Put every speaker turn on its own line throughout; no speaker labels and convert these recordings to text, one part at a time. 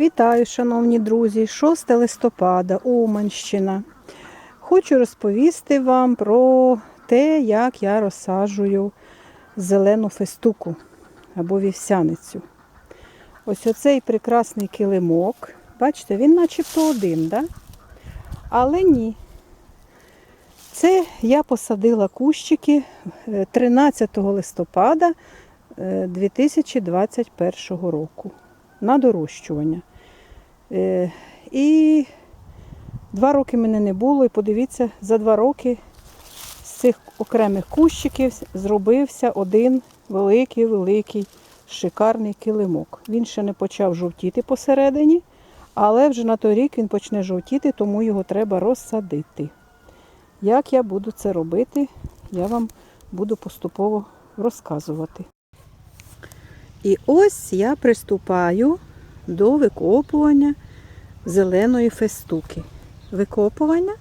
Вітаю, шановні друзі! 6 листопада, Уманщина. Хочу розповісти вам про те, як я розсаджую зелену фестуку або вівсяницю. Ось оцей прекрасний килимок. Бачите, він начебто один, да? але ні. Це я посадила кущики е, 13 листопада е, 2021 року на дорощування. Е, І два роки мене не було, і подивіться, за два роки з цих окремих кущиків зробився один великий-великий шикарний килимок. Він ще не почав жовтіти посередині, але вже на той рік він почне жовтіти, тому його треба розсадити. Як я буду це робити, я вам буду поступово розказувати. І ось я приступаю до викопування зеленої фестуки. Викопування?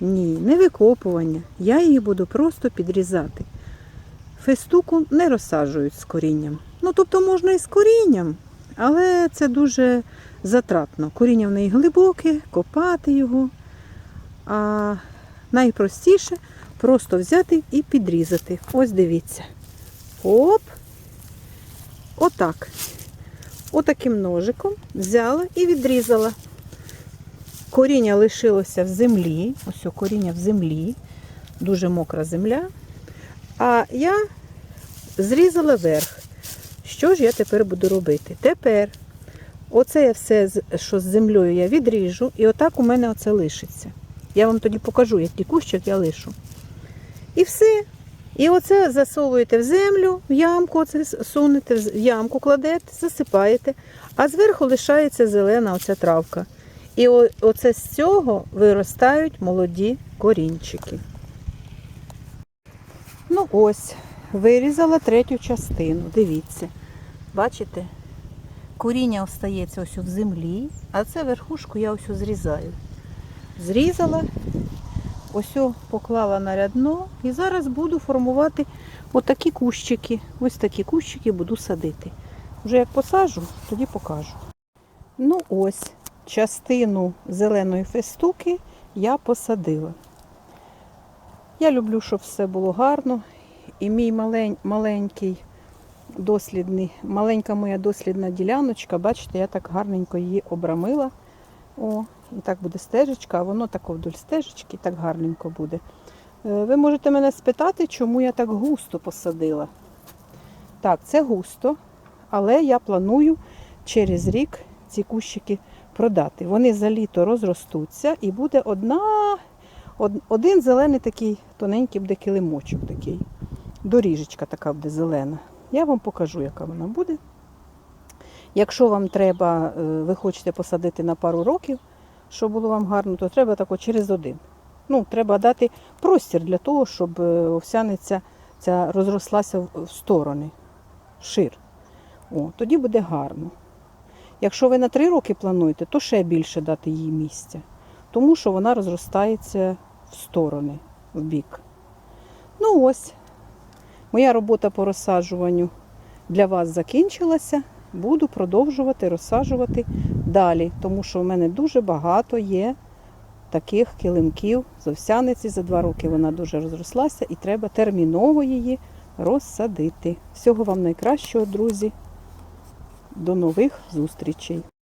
Ні, не викопування. Я її буду просто підрізати. Фестуку не розсаджують з корінням. Ну, тобто можна і з корінням, але це дуже затратно. Коріння в неї глибоке, копати його. А найпростіше просто взяти і підрізати. Ось дивіться. Оп! Отак. Отаким ножиком взяла і відрізала. Коріння лишилося в землі. Ось коріння в землі, дуже мокра земля. А я зрізала верх. Що ж я тепер буду робити? Тепер оце я все, що з землею я відріжу, і отак у мене оце лишиться. Я вам тоді покажу, який кущик я лишу. І все. І оце засовуєте в землю, в ямку, оце сунете, в ямку кладете, засипаєте, а зверху лишається зелена оця травка. І оце з цього виростають молоді корінчики. Ну ось, вирізала третю частину. Дивіться. Бачите? Коріння остається ось в землі, а це верхушку я ось зрізаю. Зрізала, ось поклала на рядно і зараз буду формувати отакі кущики. Ось такі кущики буду садити. Вже як посаджу, тоді покажу. Ну ось, частину зеленої фестуки я посадила. Я люблю, щоб все було гарно. І мій малень, маленький дослідний, маленька моя дослідна діляночка, бачите, я так гарненько її обрамила. О, і так буде стежечка, а воно так вдоль стежечки так гарненько буде. Е, Ви можете мене спитати, чому я так густо посадила. Так, це густо, але я планую через рік ці кущики продати. Вони за літо розростуться і буде одна, один зелений такий тоненький буде килимочок такий. Доріжечка така буде зелена. Я вам покажу, яка вона буде. Якщо вам треба, е, ви хочете посадити на пару років, щоб було вам гарно, то треба тако через один. Ну, треба дати простір для того, щоб е, овсяниця ця розрослася в сторони, шир. О, тоді буде гарно. Якщо ви на три роки плануєте, то ще більше дати їй місця, тому що вона розростається в сторони, в бік. Ну ось, моя робота по розсаджуванню для вас закінчилася. Буду продовжувати розсаджувати далі, тому що в мене дуже багато є таких килимків з овсяниці. За два роки вона дуже розрослася і треба терміново її розсадити. Всього вам найкращого, друзі. До нових зустрічей!